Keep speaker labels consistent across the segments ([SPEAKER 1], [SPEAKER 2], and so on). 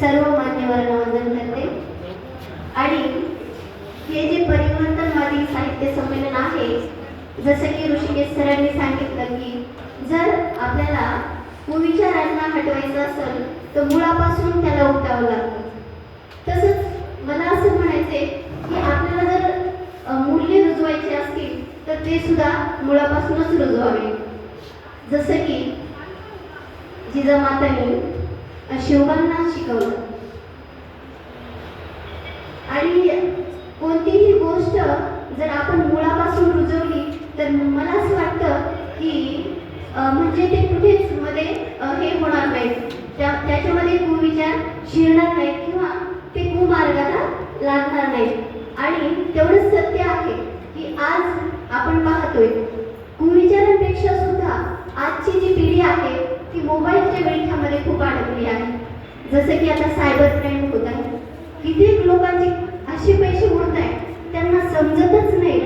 [SPEAKER 1] सर्व मान्यवरांना वंदन करते. आणि हे जे परिवर्तनवादी साहित्य संमेलन आहे जसं की ऋषिकेश सरांनी सांगितलं की जर आपल्याला कुविचारांना हटवायचं असेल तर मुळापासून त्याला उठावं लागतं. तसंच मला असं म्हणायचंय की आपल्याला जर मूल्य रुजवायचे असतील तर ते सुद्धा मुळापासूनच रुजवावे. जसं की जिजामातांनी अशोकांना शिकवलं. आणि कोणतीही गोष्ट जर आपण मुळापासून रुजवली तर मला असं वाटतं की म्हणजे ते कुठेच मध्ये हे होणार नाही. त्या त्याच्यामध्ये कुविचार शिरणार नाही किंवा ते कुमार्गाला लागणार नाही. आणि तेवढंच सत्य आहे की आज आपण पाहतोय. कुविचारांपेक्षा सुद्धा आजची जी पिढी आहे खूप आहे. जसं की आता सायबर क्राईम होत आहे. कित्येक लोकांचे असे पैसे उडत आहेत. त्यांना समजतच नाही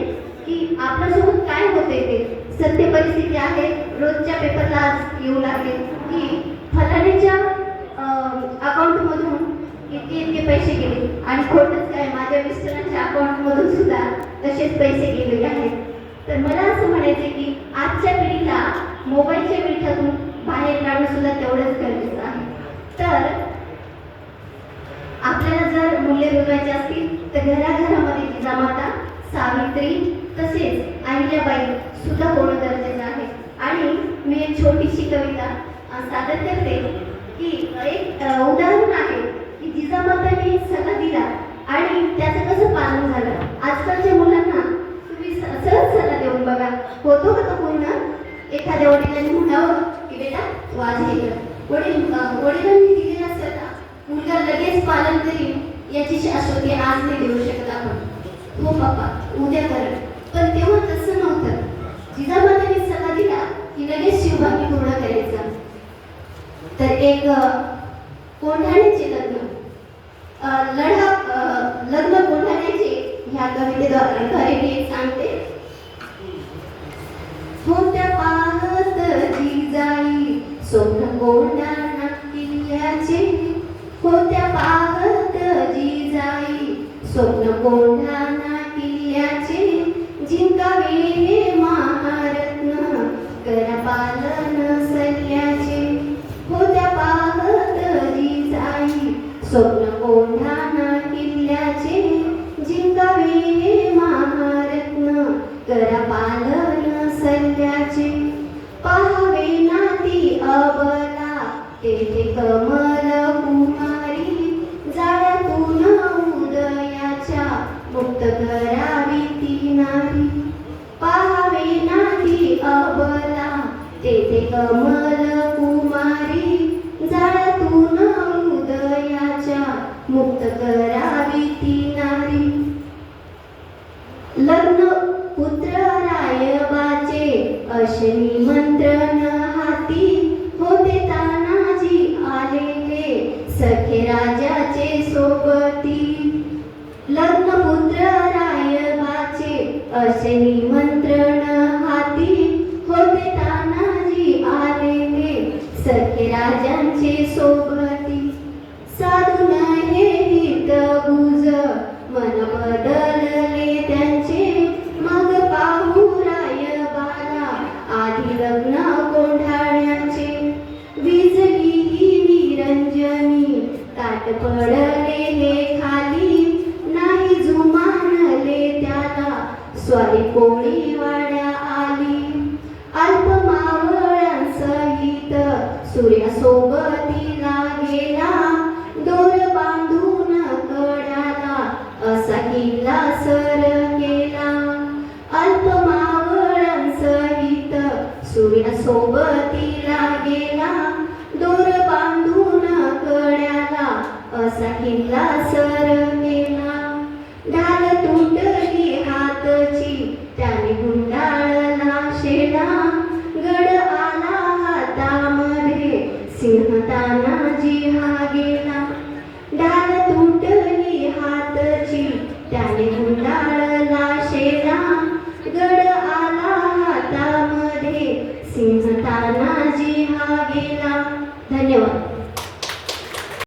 [SPEAKER 1] की आपल्यासोबत काय होते ते. सत्य परिस्थिती आहे. रोजच्या पेपरला आज येऊ लागले की फलाण्याच्या अकाउंटमधून इतके इतके पैसे गेले. आणि खोटंच काय माझ्या मिस्टरांच्या अकाउंटमधून सुद्धा तसेच पैसे गेलेले आहेत. तर मला असं म्हणायचं की आजच्या पिढीला मोबाईलच्या विठातून बाहेर काढणं सुद्धा तेवढंच गरजेचं आहे. तर आपल्याला जर मूल्य बघायचे असतील तर घराघरामध्ये जिजामाता सावित्री तसेच अहिल्याबाई सुद्धा होणं गरजेचं आहे. आणि मी एक छोटीशी कविता सादर करते. की एक उदाहरण आहे की जिजामाताने सगळं दिला आणि त्याचं कसं पालन झालं. आजकालच्या मुलांना तुम्ही स- सहज सल्ला देऊन बघा. होतो का तो पूर्ण? एखाद्या वडिलांनी म्हणावं की बेटा वाज हे वडील वडिलांनी दिलेला सल्ला मुलगा लगेच पालन करील याची शाश्वती आज नाही देऊ शकत आपण. हो बाबा उद्या कर पण तेव्हा तसं नव्हतं. जिजामाताने सल्ला दिला की लगेच शिवभागी पूर्ण करायचा. तर एक कोंढाण्याचे लग्न. लढा लग्न कोंढाण्याचे ह्या कवितेद्वारे मी एक सांगते. होत्या पा सोन स्वप्न कोंढाणा किल्ल्याचे होत्या पाहत जिजाई स्वप्न कोंढाणा किल्ल्याचे जिंकावे हे महारत्न करा पालन सल्ल्याचे होत्या पाहत जिजाई स्वप्न कोंढाणा किल्ल्याचे जिंकावे हे महारत्न करा पालन ती अबला तेथे कमल कुमारी जाळ्यातून उदयाच्या मुक्त करावी ती नाही. पाहावे नाही अबला तेथे कमल कुमारी जाळ्यातून उदयाच्या मुक्त करावी ती नारी लग्न पुत्र रायबाचे अश्विनी मंत्रण असे निमंत्रण हाती होते तानाजी आलेले सखे राजांचे सोबती साधून हे हित गुज मन बदलले त्यांचे मग पाहू राय बाला. आधी लग्न कोंढाण्याचे विजली ही निरंजनी. ताट पडले हे खाली नाही जुमानले त्याला स्वारी कोळी वाड्या आली. अल्प मावळ्यांसहित सूर्यासोबतीला गेला. दोर बांधून कड्याला असा किल्ला सर केला. अल्प मावळ्यांसहित सूर्यासोबतीला गेला. दोर बांधून कड्याला असा किल्ला सिंह तानाजी हा गेला. डाल तुटली हातची त्याने गुंडाळला शेरा गड आला हातामध्ये सिंह